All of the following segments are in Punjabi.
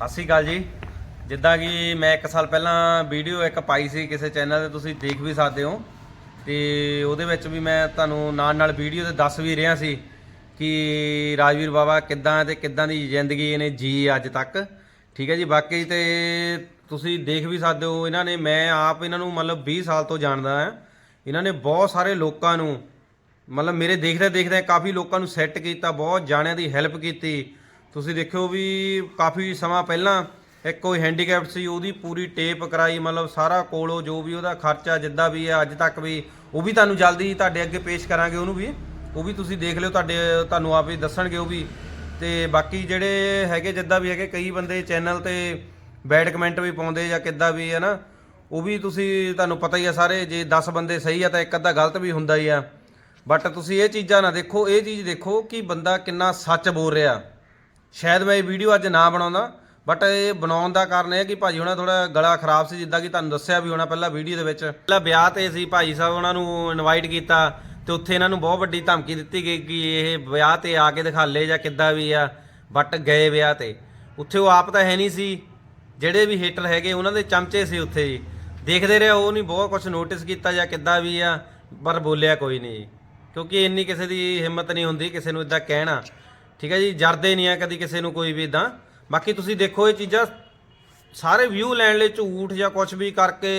ਸਤਿ ਸ਼੍ਰੀ ਅਕਾਲ ਜੀ। ਜਿੱਦਾਂ ਕਿ ਮੈਂ 1 ਸਾਲ ਪਹਿਲਾਂ ਵੀਡੀਓ ਇੱਕ ਪਾਈ ਸੀ ਕਿਸੇ ਚੈਨਲ ਤੇ, ਤੁਸੀਂ ਦੇਖ ਵੀ ਸਕਦੇ ਹੋ। ਤੇ ਉਹਦੇ ਵਿੱਚ ਵੀ ਮੈਂ ਤੁਹਾਨੂੰ ਨਾਲ ਨਾਲ ਵੀਡੀਓ ਤੇ ਦੱਸ ਵੀ ਰਿਹਾ ਸੀ ਕਿ ਰਾਜਵੀਰ ਬਾਬਾ ਕਿੱਦਾਂ ਤੇ ਕਿੱਦਾਂ ਦੀ ਜ਼ਿੰਦਗੀ ਇਹਨੇ ਜੀ ਅੱਜ ਤੱਕ। ਠੀਕ ਹੈ ਜੀ, ਬਾਕੀ ਤੇ ਤੁਸੀਂ ਦੇਖ ਵੀ ਸਕਦੇ ਹੋ, ਇਹਨਾਂ ਨੇ ਮੈਂ ਆਪ ਇਹਨਾਂ ਨੂੰ ਮਤਲਬ 20 ਸਾਲ ਤੋਂ ਜਾਣਦਾ ਹਾਂ। ਇਹਨਾਂ ਨੇ ਬਹੁਤ ਸਾਰੇ ਲੋਕਾਂ ਨੂੰ ਮਤਲਬ ਮੇਰੇ ਦੇਖਦੇ ਦੇਖਦੇ ਕਾਫੀ ਲੋਕਾਂ ਨੂੰ ਸੈੱਟ ਕੀਤਾ, ਬਹੁਤ ਜਾਣਿਆਂ ਦੀ ਹੈਲਪ ਕੀਤੀ। ਤੁਸੀਂ ਦੇਖਿਓ ਵੀ ਕਾਫੀ ਸਮਾਂ ਪਹਿਲਾਂ ਇੱਕ ਕੋਈ ਹੈਂਡੀਕੈਪਟ ਸੀ, ਉਹਦੀ ਪੂਰੀ ਟੇਪ ਕਰਾਈ, ਮਤਲਬ ਸਾਰਾ ਕੋਲੋਂ ਜੋ ਵੀ ਉਹਦਾ ਖਰਚਾ ਜਿੱਦਾਂ ਵੀ ਹੈ, ਅੱਜ ਤੱਕ ਵੀ, ਉਹ ਵੀ ਤੁਹਾਨੂੰ ਜਲਦੀ ਤੁਹਾਡੇ ਅੱਗੇ ਪੇਸ਼ ਕਰਾਂਗੇ ਉਹਨੂੰ ਵੀ। ਉਹ ਵੀ ਤੁਸੀਂ ਦੇਖ ਲਿਓ ਤੁਹਾਡੇ, ਤੁਹਾਨੂੰ ਆਪ ਹੀ ਦੱਸਣਗੇ ਉਹ ਵੀ। ਤੇ ਬਾਕੀ ਜਿਹੜੇ ਹੈਗੇ ਜਿੱਦਾਂ ਵੀ ਹੈਗੇ, ਕਈ ਬੰਦੇ ਚੈਨਲ ਤੇ ਬੈਡ ਕਮੈਂਟ ਵੀ ਪਾਉਂਦੇ ਜਾਂ ਕਿੱਦਾਂ ਵੀ ਹੈ ਨਾ, ਉਹ ਵੀ ਤੁਸੀਂ, ਤੁਹਾਨੂੰ ਪਤਾ ਹੀ ਆ ਸਾਰੇ, ਜੇ 10 ਬੰਦੇ ਸਹੀ ਆ ਤਾਂ ਇੱਕ ਅੱਧਾ ਗਲਤ ਵੀ ਹੁੰਦਾ ਹੀ ਆ। ਬਟ ਤੁਸੀਂ ਇਹ ਚੀਜ਼ਾਂ ਨਾ ਦੇਖੋ, ਇਹ ਚੀਜ਼ ਦੇਖੋ ਕਿ ਬੰਦਾ ਕਿੰਨਾ ਸੱਚ ਬੋਲ ਰਿਹਾ। ਸ਼ਾਇਦ ਮੈਂ ਇਹ ਵੀਡੀਓ ਅੱਜ ਨਾ ਬਣਾਉਂਦਾ ਬਟ ਇਹ ਬਣਾਉਣ ਦਾ ਕਾਰਨ ਇਹ ਹੈ ਕਿ ਭਾਜੀ ਉਹਨਾਂ ਥੋੜਾ ਗਲਾ ਖਰਾਬ ਸੀ, ਜਿੱਦਾਂ ਕਿ ਤੁਹਾਨੂੰ ਦੱਸਿਆ ਵੀ ਹੋਣਾ ਪਹਿਲਾਂ ਵੀਡੀਓ ਦੇ ਵਿੱਚ। ਪਹਿਲਾਂ ਵਿਆਹ ਤੇ ਸੀ ਭਾਈ ਸਾਹਿਬ, ਉਹਨਾਂ ਨੂੰ ਇਨਵਾਈਟ ਕੀਤਾ ਤੇ ਉੱਥੇ ਇਹਨਾਂ ਨੂੰ ਬਹੁਤ ਵੱਡੀ ਧਮਕੀ ਦਿੱਤੀ ਗਈ ਕਿ ਇਹ ਵਿਆਹ ਤੇ ਆ ਕੇ ਦਿਖਾ ਲੇ ਜਾਂ ਕਿੱਦਾਂ ਵੀ ਆ ਬਟ ਗਏ ਵਿਆਹ ਤੇ। ਉੱਥੇ ਉਹ ਆਪ ਤਾਂ ਹੈ ਨਹੀਂ ਸੀ, ਜਿਹੜੇ ਵੀ ਹੇਟਰ ਹੈਗੇ ਉਹਨਾਂ ਦੇ ਚਮਚੇ ਸੀ ਉੱਥੇ ਜੀ। ਦੇਖਦੇ ਰਹੇ, ਉਹ ਨਹੀਂ ਬਹੁਤ ਕੁਝ ਨੋਟਿਸ ਕੀਤਾ ਜਾਂ ਕਿੱਦਾਂ ਵੀ ਆ, ਪਰ ਬੋਲਿਆ ਕੋਈ ਨਹੀਂ ਜੀ। ਕਿਉਂਕਿ ਇੰਨੀ ਕਿਸੇ ਦੀ ਹਿੰਮਤ ਨਹੀਂ ਹੁੰਦੀ ਕਿਸੇ ਨੂੰ ਇਦਾਂ ਕਹਿਣਾ। ਠੀਕ ਹੈ ਜੀ, ਜਰਦੇ ਨਹੀਂ ਆ ਕਦੀ ਕਿਸੇ ਨੂੰ ਕੋਈ ਵੀ ਇਦਾਂ ਬਾਕੀ ਤੁਸੀਂ ਦੇਖੋ ਇਹ ਚੀਜ਼ਾਂ, ਸਾਰੇ ਵਿਊ ਲੈਣ ਲਈ ਝੂਠ ਜਾਂ ਕੁਝ ਵੀ ਕਰਕੇ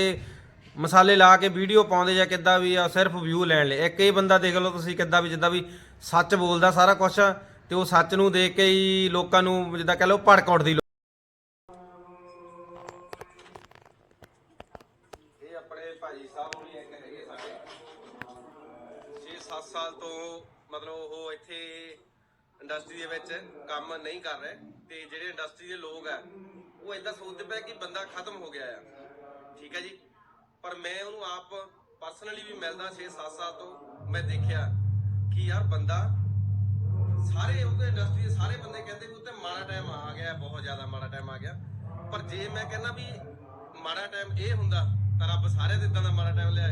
ਮਸਾਲੇ ਲਾ ਕੇ ਵੀਡੀਓ ਪਾਉਂਦੇ ਜਾਂ ਕਿੱਦਾਂ ਵੀ ਆ, ਸਿਰਫ ਵਿਊ ਲੈਣ ਲਈ। ਇੱਕ ਇਹ ਬੰਦਾ ਦੇਖ ਲਓ ਤੁਸੀਂ ਕਿੱਦਾਂ ਵੀ, ਜਿੱਦਾਂ ਵੀ ਸੱਚ ਬੋਲਦਾ ਸਾਰਾ ਕੁਝ ਤੇ ਉਹ ਸੱਚ ਨੂੰ ਦੇਖ ਕੇ ਹੀ ਲੋਕਾਂ ਨੂੰ ਜਿੱਦਾਂ ਕਹ ਲਓ ਭੜਕ ਉੱਠਦੀ ਇਹ ਆਪਣੇ ਭਾਜੀ ਸਾਹਿਬ ਹੁਣੀ ਇੱਕ ਹੈਗੇ ਸਾਡੇ। 6-7 ਸਾਲ ਤੋਂ ਮਤਲਬ ਉਹ ਇੱਥੇ ਇੰਡਸਟਰੀ ਦੇ ਵਿੱਚ ਕੰਮ ਨਹੀਂ ਕਰ ਰਹੇ ਤੇ ਜਿਹੜੇ ਇੰਡਸਟਰੀ ਦੇ ਲੋਕ ਆ, ਉਹ ਇਦਾਂ ਸੋਚਦੇ ਪਏ ਕਿ ਬੰਦਾ ਖਤਮ ਹੋ ਗਿਆ ਆ। ਠੀਕ ਹੈ ਜੀ? ਪਰ ਮੈਂ ਉਹਨੂੰ ਆਪ ਪਰਸਨਲੀ ਵੀ ਮਿਲਦਾ 6-7 ਸਾਲ ਤੋਂ ਮੈਂ ਦੇਖਿਆ ਕਿ ਯਾਰ ਬੰਦਾ ਸਾਰੇ ਉਹਦੇ ਇੰਡਸਟਰੀ ਦੇ ਸਾਰੇ ਬੰਦੇ ਕਹਿੰਦੇ ਵੀ ਉੱਤੇ ਮਾੜਾ ਟਾਈਮ ਆ ਗਿਆ, ਬਹੁਤ ਜ਼ਿਆਦਾ ਮਾੜਾ ਟਾਈਮ ਆ ਗਿਆ। ਪਰ ਜੇ ਮੈਂ ਕਹਿੰਦਾ ਵੀ ਮਾੜਾ ਟਾਈਮ ਇਹ ਹੁੰਦਾ ਤਾਂ ਰੱਬ ਸਾਰੇ ਦੇ ਇਦਾਂ ਦਾ ਮਾੜਾ ਟਾਈਮ ਲਿਆ